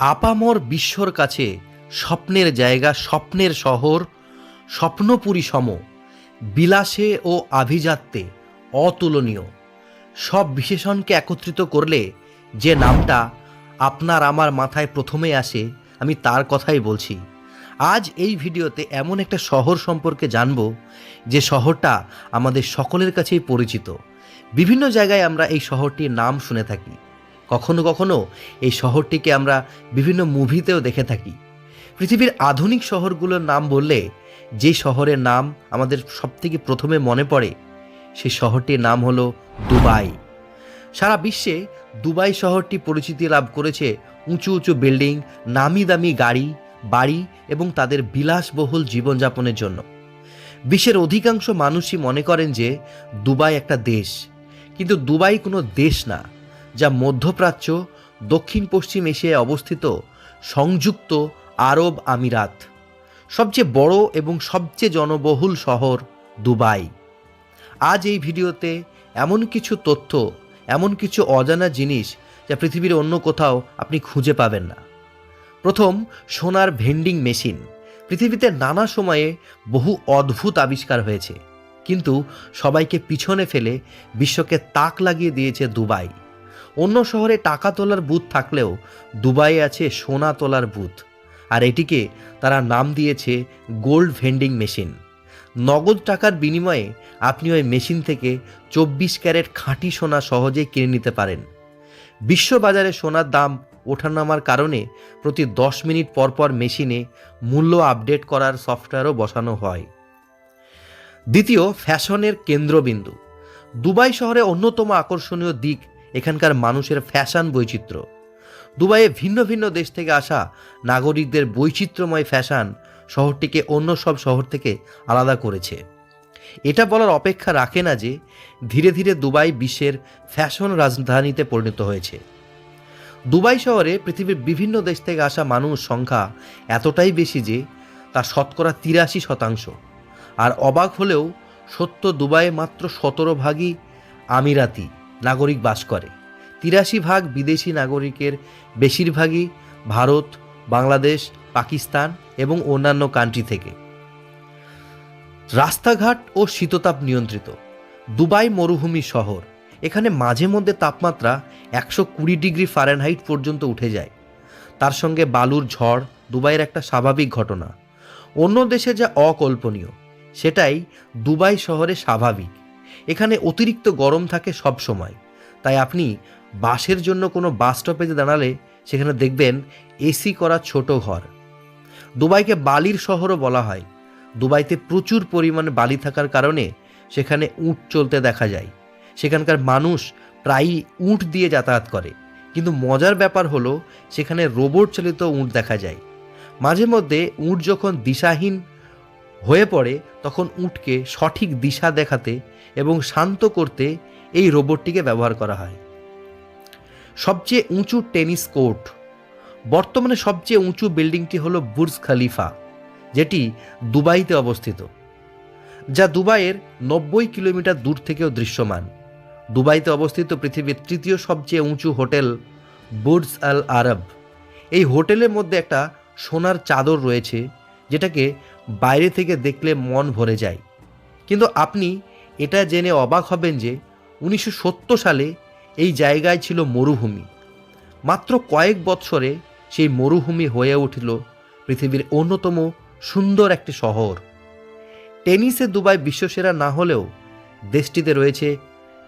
আপামর বিশ্বর কাছে স্বপ্নের জায়গা, স্বপ্নের শহর, স্বপ্নপুরী সম, বিলাসে ও আভিজাত্যে অতুলনীয়। সব বিশেষণকে একত্রিত করলে যে নামটা আপনার আমার মাথায় প্রথমে আসে, আমি তার কথাই বলছি। আজ এই ভিডিওতে এমন একটা শহর সম্পর্কে জানব, যে শহরটা আমাদের সকলের কাছেই পরিচিত। বিভিন্ন জায়গায় আমরা এই শহরটির নাম শুনে থাকি। কখনো কখনো এই শহরটিকে আমরা বিভিন্ন মুভিতেও দেখে থাকি। পৃথিবীর আধুনিক শহরগুলোর নাম বললে যে শহরের নাম আমাদের সবথেকে প্রথমে মনে পড়ে সেই শহরটির নাম হলো দুবাই। সারা বিশ্বে দুবাই শহরটি পরিচিতি লাভ করেছে উঁচু উঁচু বিল্ডিং, নামি দামি গাড়ি, বাড়ি এবং তাদের বিলাসবহুল জীবনযাপনের জন্য। বিশ্বের অধিকাংশ মানুষই মনে করেন যে দুবাই একটা দেশ। কিন্তু দুবাই কোনো দেশ না। যা মধ্যপ্রাচ্য, দক্ষিণ পশ্চিম এশিয়ায় অবস্থিত সংযুক্ত আরব আমিরাত, সবচেয়ে বড় এবং সবচেয়ে জনবহুল শহর দুবাই। আজ এই ভিডিওতে এমন কিছু তথ্য, এমন কিছু অজানা জিনিস যা পৃথিবীর অন্য কোথাও আপনি খুঁজে পাবেন না। প্রথম, সোনার ভেন্ডিং মেশিন। পৃথিবীতে নানা সময়ে বহু অদ্ভুত আবিষ্কার হয়েছে, কিন্তু সবাইকে পিছনে ফেলে বিশ্বকে তাক লাগিয়ে দিয়েছে দুবাই। অন্য শহরে টাকা তোলার বুথ থাকলেও দুবাইয়ে আছে সোনা তোলার বুথ। আর এটিকে তারা নাম দিয়েছে গোল্ড ভেন্ডিং মেশিন। নগদ টাকার বিনিময়ে আপনি ওই মেশিন থেকে চব্বিশ ক্যারেট খাঁটি সোনা সহজেই কিনে নিতে পারেন। বিশ্ববাজারে সোনার দাম ওঠানামার কারণে প্রতি দশ মিনিট পর পর মেশিনে মূল্য আপডেট করার সফটওয়্যারও বসানো হয়। দ্বিতীয়, ফ্যাশনের কেন্দ্রবিন্দু। দুবাই শহরে অন্যতম আকর্ষণীয় দিক এখানকার মানুষের ফ্যাশন বৈচিত্র্য। দুবাইয়ে ভিন্ন ভিন্ন দেশ থেকে আসা নাগরিকদের বৈচিত্র্যময় ফ্যাশন শহরটিকে অন্য সব শহর থেকে আলাদা করেছে। এটা বলার অপেক্ষা রাখে না যে ধীরে ধীরে দুবাই বিশ্বের ফ্যাশন রাজধানীতে পরিণত হয়েছে। দুবাই শহরে পৃথিবীর বিভিন্ন দেশ থেকে আসা মানুষ সংখ্যা এতটাই বেশি যে তা শতকরা তিরাশি শতাংশ। আর অবাক হলেও সত্য দুবাইয়ে মাত্র সতেরো ভাগই আমিরাতি। নাগরিক বাস করে। তিরাশি ভাগ বিদেশি নাগরিকের বেশিরভাগই ভারত, বাংলাদেশ, পাকিস্তান এবং অন্যান্য কান্ট্রি থেকে। রাস্তাঘাট ও শীততাপ নিয়ন্ত্রিত। দুবাই মরুভূমি শহর। এখানে মাঝে মধ্যে তাপমাত্রা একশো কুড়ি ডিগ্রি ফারেনহাইট পর্যন্ত উঠে যায়। তার সঙ্গে বালুর ঝড় দুবাইয়ের একটা স্বাভাবিক ঘটনা। অন্য দেশে যা অকল্পনীয়, সেটাই দুবাই শহরে স্বাভাবিক। এখানে অতিরিক্ত গরম থাকে সব সময়। তাই আপনি বাসের জন্য কোনো বাস স্টপেজে দাঁড়ালে সেখানে দেখবেন এসি করা ছোট ঘর। দুবাইকে বালির শহরও বলা হয়। দুবাইতে প্রচুর পরিমাণে বালি থাকার কারণে সেখানে উঁট চলতে দেখা যায়। সেখানকার মানুষ প্রায়ই উট দিয়ে যাতায়াত করে। কিন্তু মজার ব্যাপার হলো, সেখানে রোবট চালিত উঁট দেখা যায়। মাঝে মধ্যে উঁট যখন দিশাহীন হয়ে পড়ে, তখন উটকে সঠিক দিশা দেখাতে এবং শান্ত করতে এই রোবটটিকে ব্যবহার করা হয়। সবচেয়ে উঁচু টেনিস কোর্ট, বর্তমানে সবচেয়ে উঁচু বিল্ডিংটি হলো বুর্জ খালিফা, যেটি দুবাইতে অবস্থিত, যা দুবাইয়ের নব্বই কিলোমিটার দূর থেকেও দৃশ্যমান। দুবাইতে অবস্থিত পৃথিবীর তৃতীয় সবচেয়ে উঁচু হোটেল বুর্জ আল আরব। এই হোটেলের মধ্যে একটা সোনার চাদর রয়েছে, যেটাকে বাইরে থেকে দেখলে মন ভরে যায়। কিন্তু আপনি এটা জেনে অবাক হবেন যে উনিশশো সত্তর সালে এই জায়গায় ছিল মরুভূমি। মাত্র কয়েক বৎসরে সেই মরুভূমি হয়ে উঠল পৃথিবীর অন্যতম সুন্দর একটি শহর। টেনিসে দুবাই বিশ্বসেরা না হলেও দেশটিতে রয়েছে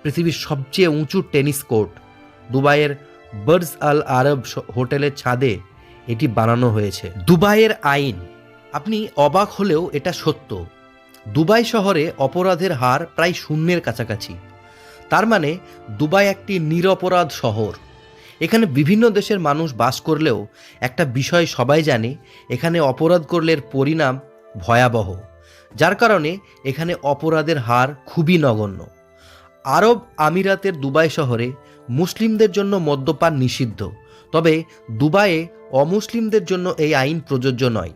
পৃথিবীর সবচেয়ে উঁচু টেনিস কোর্ট। দুবাইয়ের বার্জ আল আরব হোটেলের ছাদে এটি বানানো হয়েছে। দুবাইয়ের আইন। আপনি অবাক হলেও এটা সত্য। দুবাই শহরে অপরাধের হার প্রায় শূন্যের কাছাকাছি। তার মানে দুবাই একটি নিরপরাধ শহর। এখানে বিভিন্ন দেশের মানুষ বাস করলেও একটা বিষয় সবাই জানে, এখানে অপরাধ করলে পরিণাম ভয়াবহ, যার কারণে এখানে অপরাধের হার খুবই নগণ্য। আরব আমিরাতের দুবাই শহরে মুসলিমদের জন্য মদ্যপান নিষিদ্ধ, তবে দুবাইয়ে অমুসলিমদের জন্য এই আইন প্রযোজ্য নয়।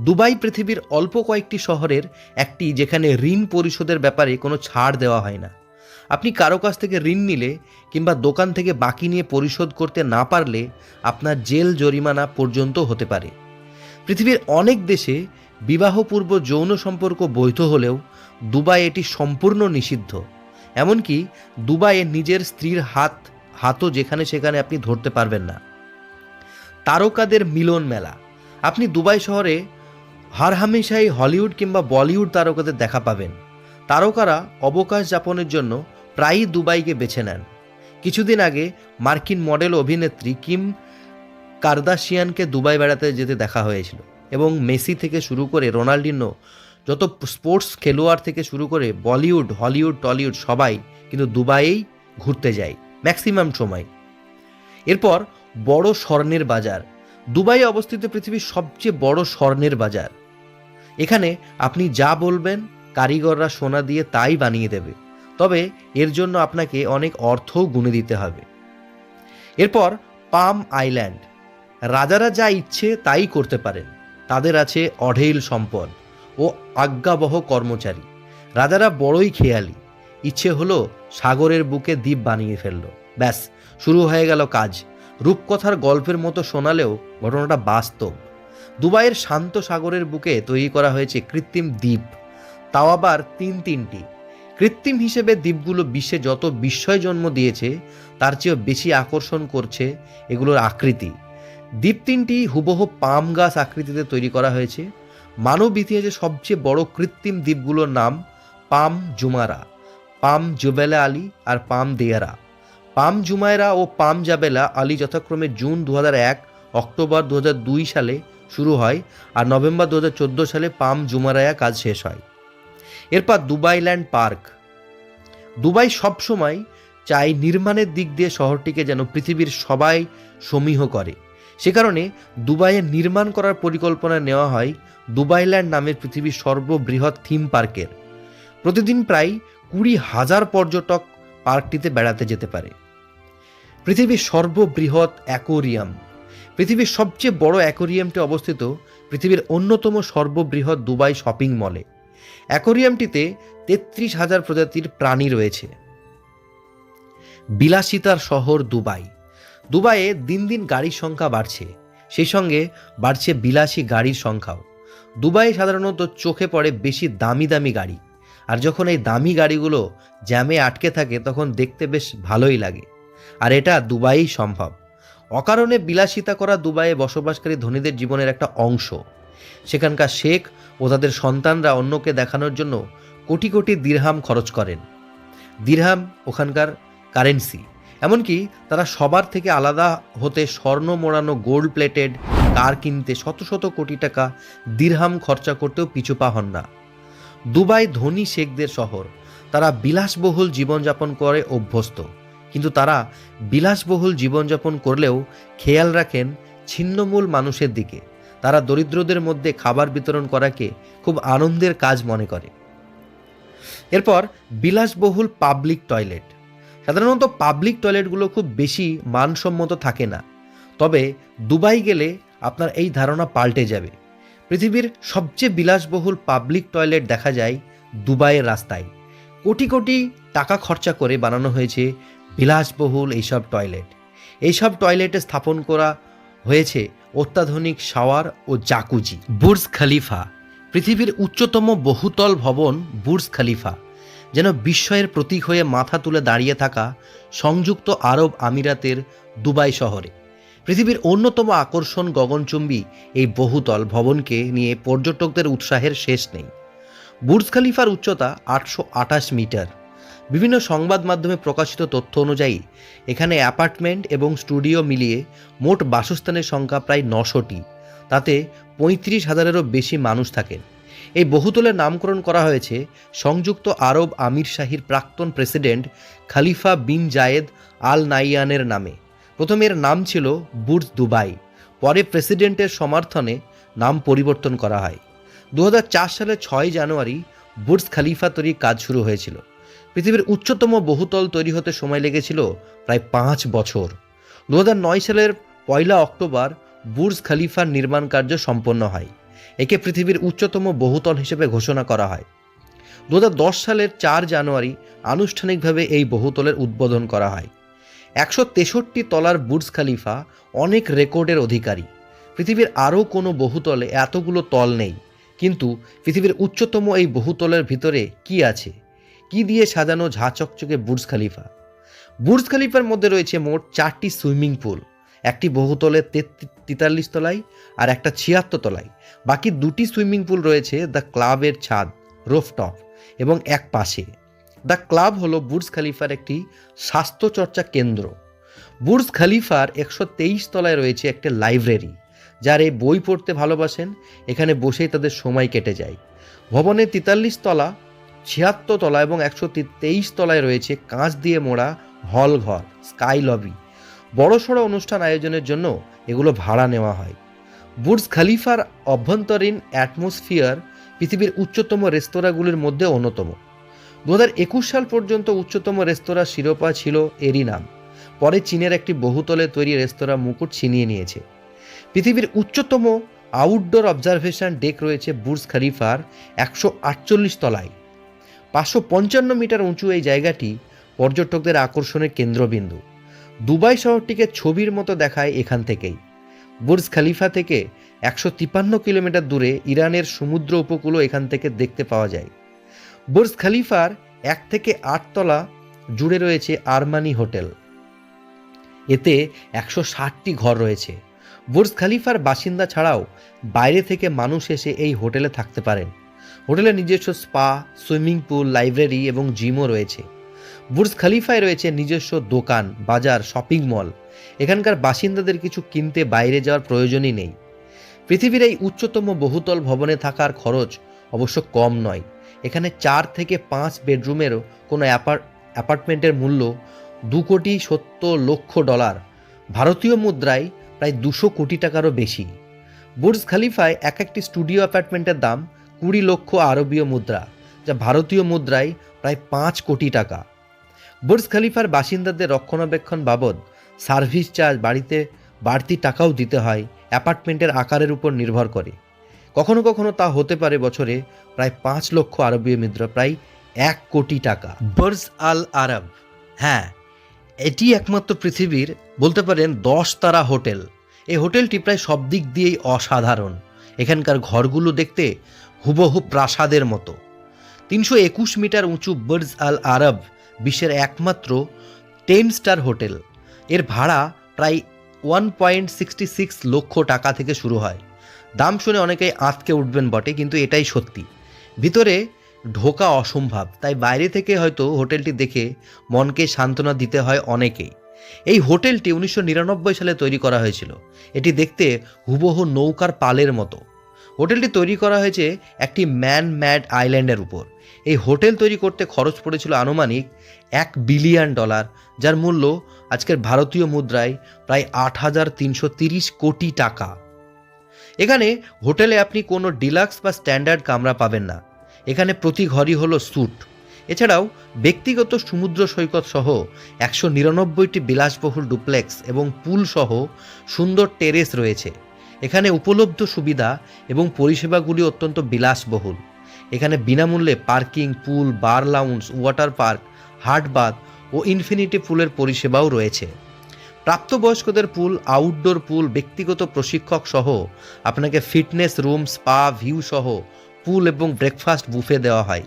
দুবাই পৃথিবীর অল্প কয়েকটি শহরের একটি যেখানে ঋণ পরিশোধের ব্যাপারে কোনো ছাড় দেওয়া হয় না। আপনি কারও কাছ থেকে ঋণ নিলে কিংবা দোকান থেকে বাকি নিয়ে পরিশোধ করতে না পারলে আপনার জেল জরিমানা পর্যন্ত হতে পারে। পৃথিবীর অনেক দেশে বিবাহপূর্ব যৌন সম্পর্ক বৈধ হলেও দুবাই এটি সম্পূর্ণ নিষিদ্ধ। এমনকি দুবাইয়ে নিজের স্ত্রীর হাত, হাতও যেখানে সেখানে আপনি ধরতে পারবেন না। তারকাদের মিলন মেলা। আপনি দুবাই শহরে হার হামেশাই হলিউড কিংবা বলিউড তারকাদের দেখা পাবেন। তারকারা অবকাশ যাপনের জন্য প্রায়ই দুবাইকে বেছে নেন। কিছুদিন আগে মার্কিন মডেল অভিনেত্রী কিম কার্দাশিয়ানকে দুবাই বেড়াতে যেতে দেখা হয়েছিল এবং মেসি থেকে শুরু করে রোনাল্ডিনো যত স্পোর্টস খেলোয়াড় থেকে শুরু করে বলিউড, হলিউড, টলিউড সবাই কিন্তু দুবাইয়েই ঘুরতে যায় ম্যাক্সিমাম সময়। এরপর বড় স্বর্ণের বাজার দুবাই অবস্থিত পৃথিবীর সবচেয়ে বড় স্বর্ণের বাজার। এখানে আপনি যা বলবেন, কারিগররা সোনা দিয়ে তাই বানিয়ে দেবে। তবে এর জন্য আপনাকে অনেক অর্থও গুনে দিতে হবে। এরপর পাম আইল্যান্ড। রাজারা যা ইচ্ছে তাই করতে পারেন। তাদের আছে অঢেল সম্পদ ও আজ্ঞাবহ কর্মচারী। রাজারা বড়ই খেয়ালি। ইচ্ছে হলো সাগরের বুকে দ্বীপ বানিয়ে ফেলল। ব্যাস, শুরু হয়ে গেল কাজ। রূপকথার গল্পের মতো শোনালেও ঘটনাটা বাস্তব। দুবাইয়ের শান্ত সাগরের বুকে তৈরি করা হয়েছে কৃত্রিম দ্বীপ। তাও আবার তিন তিনটি। কৃত্রিম হিসেবে দ্বীপগুলো বিশ্বে যত বিস্ময় জন্ম দিয়েছে, তার চেয়েও বেশি আকর্ষণ করছে এগুলোর আকৃতি। দ্বীপ তিনটি হুবহু পাম গাছ আকৃতিতে তৈরি করা হয়েছে। মানব ইতিহাসে সবচেয়ে বড় কৃত্রিম দ্বীপগুলোর নাম পাম জুমারা, পাম জুবেলা আলী আর পাম দেয়ারা। পাম জুমায়রা ও পাম জাবেলা আলী যথাক্রমে জুন দু এক, অক্টোবর দু দুই সালে শুরু হয় আর নভেম্বর দু হাজার চোদ্দ সালে পাম জুমারায়া কাজ শেষ হয়। এরপর দুবাই ল্যান্ড পার্ক। দুবাই সবসময় চাই নির্মাণের দিক দিয়ে শহরটিকে যেন পৃথিবীর সবাই সমীহ করে। সে কারণে দুবাইয়ে নির্মাণ করার পরিকল্পনা নেওয়া হয় দুবাই ল্যান্ড নামের পৃথিবীর সর্ববৃহৎ থিম পার্কের। প্রতিদিন প্রায় কুড়ি হাজার পর্যটক পার্কটিতে বেড়াতে যেতে পারে। পৃথিবীর সর্ববৃহৎ অ্যাকোরিয়াম। পৃথিবীর সবচেয়ে বড় অ্যাকোরিয়ামটি অবস্থিত পৃথিবীর অন্যতম সর্ববৃহৎ দুবাই শপিং মলে। অ্যাকোরিয়ামটিতে তেত্রিশ হাজার প্রজাতির প্রাণী রয়েছে। বিলাসিতার শহর দুবাই। দুবাইয়ে দিন দিন গাড়ির সংখ্যা বাড়ছে। সেই সঙ্গে বাড়ছে বিলাসী গাড়ির সংখ্যাও। দুবাই সাধারণত চোখে পড়ে বেশি দামি দামি গাড়ি। আর যখন এই দামি গাড়িগুলো জ্যামে আটকে থাকে, তখন দেখতে বেশ ভালোই লাগে। আর এটা দুবাই সম্ভব। অকারণে বিলাসিতা করা দুবাইয়ে বসবাসকারী ধনীদের জীবনের একটা অংশ। সেখানকার শেখ ও তাদের সন্তানরা অন্যকে দেখানোর জন্য কোটি কোটি দিরহাম খরচ করেন। দিরহাম ওখানকার কারেন্সি। এমনকি তারা সবার থেকে আলাদা হতে স্বর্ণ মোড়ানো গোল্ড প্লেটেড কার কিনতে শত শত কোটি টাকা দিরহাম খরচা করতেও পিছু পা হন না। দুবাই ধনী শেখদের শহর। তারা বিলাসবহুল জীবনযাপন করে অভ্যস্ত। কিন্তু তারা বিলাসবহুল জীবনযাপন করলেও খেয়াল রাখেন ছিন্নমূল মানুষের দিকে। তারা দরিদ্রদের মধ্যে খাবার বিতরণ করাকে খুব আনন্দের কাজ মনে করে। এরপর বিলাসবহুল পাবলিক টয়লেট। সাধারণত পাবলিক টয়লেটগুলো খুব বেশি মানসম্মত থাকে না। তবে দুবাই গেলে আপনার এই ধারণা পাল্টে যাবে। পৃথিবীর সবচেয়ে বিলাসবহুল পাবলিক টয়লেট দেখা যায় দুবাইয়ের রাস্তায়। কোটি কোটি টাকা খরচা করে বানানো হয়েছে বিলাসবহুল এইসব টয়লেট। এইসব টয়লেটে স্থাপন করা হয়েছে অত্যাধুনিক শাওয়ার ও জাকুজি। বুর্জ খালিফা, পৃথিবীর উচ্চতম বহুতল ভবন বুর্জ খালিফা, যেন বিস্ময়ের প্রতীক হয়ে মাথা তুলে দাঁড়িয়ে থাকা সংযুক্ত আরব আমিরাতের দুবাই শহরে। পৃথিবীর অন্যতম আকর্ষণ গগনচুম্বী এই বহুতল ভবনকে নিয়ে পর্যটকদের উৎসাহের শেষ নেই। বুর্জ খালিফার উচ্চতা আটশো আঠাশ মিটার। বিভিন্ন সংবাদ মাধ্যমে প্রকাশিত তথ্য অনুযায়ী, এখানে অ্যাপার্টমেন্ট এবং স্টুডিও মিলিয়ে মোট বাসস্থানের সংখ্যা প্রায় নশোটি। তাতে পঁয়ত্রিশ হাজারেরও বেশি মানুষ থাকেন। এই বহুতলের নামকরণ করা হয়েছে সংযুক্ত আরব আমির শাহীর প্রাক্তন প্রেসিডেন্ট খালিফা বিন জায়েদ আল নাইয়ানের নামে। প্রথমে এর নাম ছিল বুর্জ দুবাই, পরে প্রেসিডেন্টের সমর্থনে নাম পরিবর্তন করা হয়। দু সালের ছয় জানুয়ারি বুর্জ খালিফা তৈরির কাজ শুরু হয়েছিল। পৃথিবীর উচ্চতম বহুতল তৈরি হতে সময় লেগেছিল প্রায় পাঁচ বছর। দু হাজার নয় সালের পয়লা অক্টোবর বুর্জ খালিফার নির্মাণ কার্য সম্পন্ন হয়। একে পৃথিবীর উচ্চতম বহুতল হিসেবে ঘোষণা করা হয়। দু হাজার দশ সালের চার জানুয়ারি আনুষ্ঠানিকভাবে এই বহুতলের উদ্বোধন করা হয়। একশো তেষট্টি তলার বুর্জ খালিফা অনেক রেকর্ডের অধিকারী। পৃথিবীর আরও কোনো বহুতলে এতগুলো তল নেই। কিন্তু পৃথিবীর উচ্চতম এই বহুতলের ভিতরে কি আছে? কি দিয়ে সাজানো ঝাঁচকচকে বুর্জ খালিফা? বুর্জ খালিফার মধ্যে রয়েছে মোট চারটি সুইমিং পুল, একটি বহুতলে তেতাল্লিশ তলায় আর একটা ছিয়াত্তর তলায়। বাকি দুটি সুইমিং পুল রয়েছে দ্য ক্লাবের ছাদ, রোফটপ, এবং এক পাশে। দ্য ক্লাব হলো বুর্জ খালিফার একটি স্বাস্থ্যচর্চা কেন্দ্র। বুর্জ খালিফার একশো তেইশ তলায় রয়েছে একটা লাইব্রেরি, যারা এই বই পড়তে ভালোবাসেন। এখানে বসেই তাদের সময় কেটে যায়। ভবনের তেতাল্লিশ তলা ছিয়াত্তর তলা এবং একশো তেইশ তলায় রয়েছে কাঁচ দিয়ে মোড়া হল ঘর, স্কাই লবি। বড়সড় অনুষ্ঠান আয়োজনের জন্য এগুলো ভাড়া নেওয়া হয়। বুর্জ খালিফার অভ্যন্তরীণ অ্যাটমসফিয়ার পৃথিবীর উচ্চতম রেস্তোরাঁগুলির মধ্যে অন্যতম। দু হাজার একুশ সাল পর্যন্ত উচ্চতম রেস্তোরাঁ শিরোপা ছিল এরই নাম। পরে চীনের একটি বহুতলে তৈরি রেস্তোরাঁ মুকুট ছিনিয়ে নিয়েছে। পৃথিবীর উচ্চতম আউটডোর অবজারভেশন ডেক রয়েছে বুর্জ খালিফার একশো আটচল্লিশ তলায়। পাঁচশো পঞ্চান্ন মিটার উঁচু এই জায়গাটি পর্যটকদের আকর্ষণের কেন্দ্রবিন্দু। দুবাই শহরটিকে ছবির মতো দেখায় এখান থেকেই। বুর্জ খালিফা থেকে একশো তিপ্পান্ন কিলোমিটার দূরে ইরানের সমুদ্র উপকূলও এখান থেকে দেখতে পাওয়া যায়। বুর্জ খালিফার এক থেকে আটতলা জুড়ে রয়েছে আরমানি হোটেল। এতে একশো ষাটটি ঘর রয়েছে। বুর্জ খালিফার বাসিন্দা ছাড়াও বাইরে থেকে মানুষ এসে এই হোটেলে থাকতে পারেন। হোটেলে নিজস্ব স্পা, সুইমিং পুল, লাইব্রেরি এবং জিমও রয়েছে। বুর্জ খালিফায় রয়েছে নিজস্ব দোকান, বাজার, শপিং মল। এখানকার বাসিন্দাদের কিছু কিনতে বাইরে যাওয়ার প্রয়োজনই নেই। পৃথিবীর এই উচ্চতম বহুতল ভবনে থাকার খরচ অবশ্য কম নয়। এখানে চার থেকে পাঁচ বেডরুমেরও কোনো অ্যাপার্ট অ্যাপার্টমেন্টের মূল্য দু কোটি সত্তর লক্ষ ডলার। ভারতীয় মুদ্রায় প্রায় দুশো কোটি টাকারও বেশি। বুর্জ খালিফায় এক একটি স্টুডিও অ্যাপার্টমেন্টের দাম কুড়ি লক্ষ আরবীয় মুদ্রা, যা ভারতীয় মুদ্রায় প্রায় পাঁচ কোটি টাকা। বুর্জ খালিফার বাসিন্দাদের রক্ষণাবেক্ষণ বাবদ সার্ভিস চার্জ বাড়িতে বাড়তি টাকাও দিতে হয় অ্যাপার্টমেন্টের আকারের উপর নির্ভর করে। কখনো কখনো তা হতে পারে বছরে প্রায় পাঁচ লক্ষ আরবীয় মুদ্রা, প্রায় এক কোটি টাকা। বর্জ আল আরব হ্যাঁ এটি একমাত্র পৃথিবীর বলতে পারেন দশ তারা হোটেল। এই হোটেলটি প্রায় সব দিক দিয়েই অসাধারণ। এখানকার ঘরগুলো দেখতে হুবহু প্রাসাদের মতো। তিনশো একুশ মিটার উঁচু বার্জ আল আরব বিশ্বের একমাত্র টেন স্টার হোটেল। এর ভাড়া প্রায় ওয়ান পয়েন্ট সিক্সটি সিক্স লক্ষ টাকা থেকে শুরু হয়। দাম শুনে অনেকেই আঁতকে উঠবেন বটে, কিন্তু এটাই সত্যি। ভিতরে ঢোকা অসম্ভব, তাই বাইরে থেকে হয়তো হোটেলটি দেখে মনকে সান্ত্বনা দিতে হয় অনেকেই। এই হোটেলটি উনিশশো নিরানব্বই সালে তৈরি করা হয়েছিল। এটি দেখতে হুবহু নৌকার পালের মতো। হোটেলটি তৈরি করা হয়েছে একটি ম্যান ম্যাড আইল্যান্ডের উপর। এই হোটেল তৈরি করতে খরচ পড়েছিল আনুমানিক এক বিলিয়ন ডলার, যার মূল্য আজকের ভারতীয় মুদ্রায় প্রায় আট হাজার তিনশো তিরিশ কোটি টাকা। এখানে হোটেলে আপনি কোনো ডিলাক্স বা স্ট্যান্ডার্ড কামরা পাবেন না। এখানে প্রতি ঘরই হলো স্যুট। এছাড়াও ব্যক্তিগত সমুদ্র সৈকত সহ একশো নিরানব্বইটি বিলাসবহুল ডুপ্লেক্স এবং পুল সহ সুন্দর টেরেস রয়েছে। এখানে উপলব্ধ সুবিধা এবং পরিষেবাগুলি অত্যন্ত বিলাসবহুল। এখানে বিনামূল্যে parking, pool, bar lounge water park hot bath ও ইনফিনিটি পুলের পরিষেবাও রয়েছে। প্রাপ্তবয়স্কদের পুল, আউটডোর পুল, ব্যক্তিগত প্রশিক্ষক সহ আপনাকে ফিটনেস রুম, স্পা, ভিউ সহ পুল এবং ব্রেকফাস্ট বুফে দেওয়া হয়।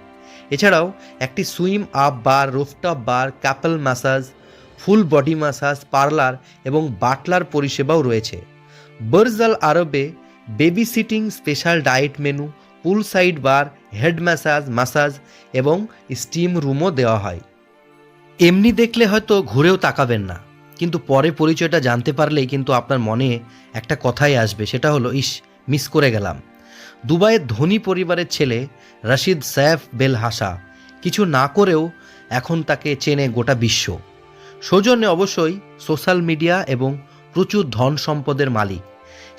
এছাড়াও একটি swim up bar, rooftop bar, couple massage, full body massage, parlour এবং বাটলার পরিষেবাও রয়েছে। বর্জাল আরবে baby sitting special diet menu pool side bar head massage massage এবং স্টিম রুমও দেওয়া হয়। এমনি দেখলে হয়তো ঘুরেও তাকাবেন না, কিন্তু পরে পরিচয়টা জানতে পারলেই কিন্তু আপনার মনে একটা কথাই আসবে, সেটা হলো, ইস মিস করে গেলাম। দুবাইয়ের ধনী পরিবারের ছেলে রশিদ সাইফ বেল হাসা কিছু না করেও এখন তাকে চেনে গোটা বিশ্ব। সৌজন্যে অবশ্যই সোশ্যাল মিডিয়া এবং প্রচুর ধন সম্পদের মালিক।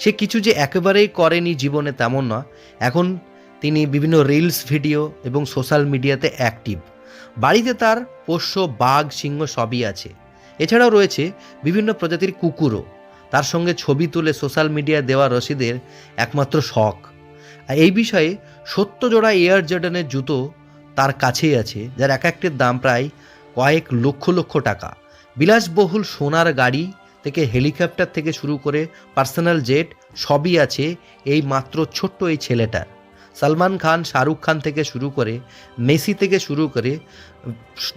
সে কিছু যে একেবারেই করেনি জীবনে তেমন না এখন তিনি বিভিন্ন রিলস ভিডিও এবং সোশ্যাল মিডিয়াতে অ্যাক্টিভ বাড়িতে তার পোষ্য, বাঘ, সিংহ সবই আছে। এছাড়াও রয়েছে বিভিন্ন প্রজাতির কুকুরও। তার সঙ্গে ছবি তুলে সোশ্যাল মিডিয়ায় দেওয়া রশিদের একমাত্র শখ। আর এই বিষয়ে সত্য জোড়া এয়ার জর্ডানের জুতো তার কাছেই আছে, যার এক একটির দাম প্রায় কয়েক লক্ষ লক্ষ টাকা। বিলাসবহুল সোনার গাড়ি থেকে হেলিকপ্টার থেকে শুরু করে পার্সোনাল জেট সবই আছে এই মাত্র ছোট্ট এই ছেলেটার সালমান খান, শাহরুখ খান থেকে শুরু করে, মেসি থেকে শুরু করে,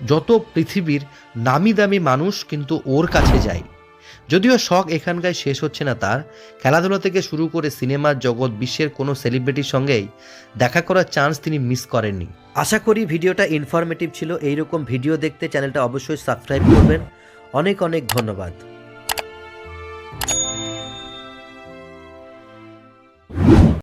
যত পৃথিবীর নামি দামি মানুষ কিন্তু ওর কাছে যায়। যদিও শখ এখানকার শেষ হচ্ছে না তার, খেলাধুলা থেকে শুরু করে সিনেমার জগৎ, বিশ্বের কোনো সেলিব্রিটির সঙ্গেই দেখা করার চান্স তিনি মিস করেননি। আশা করি ভিডিওটা ইনফরমেটিভ ছিল। এইরকম ভিডিও দেখতে চ্যানেলটা অবশ্যই সাবস্ক্রাইব করবেন। অনেক অনেক ধন্যবাদ।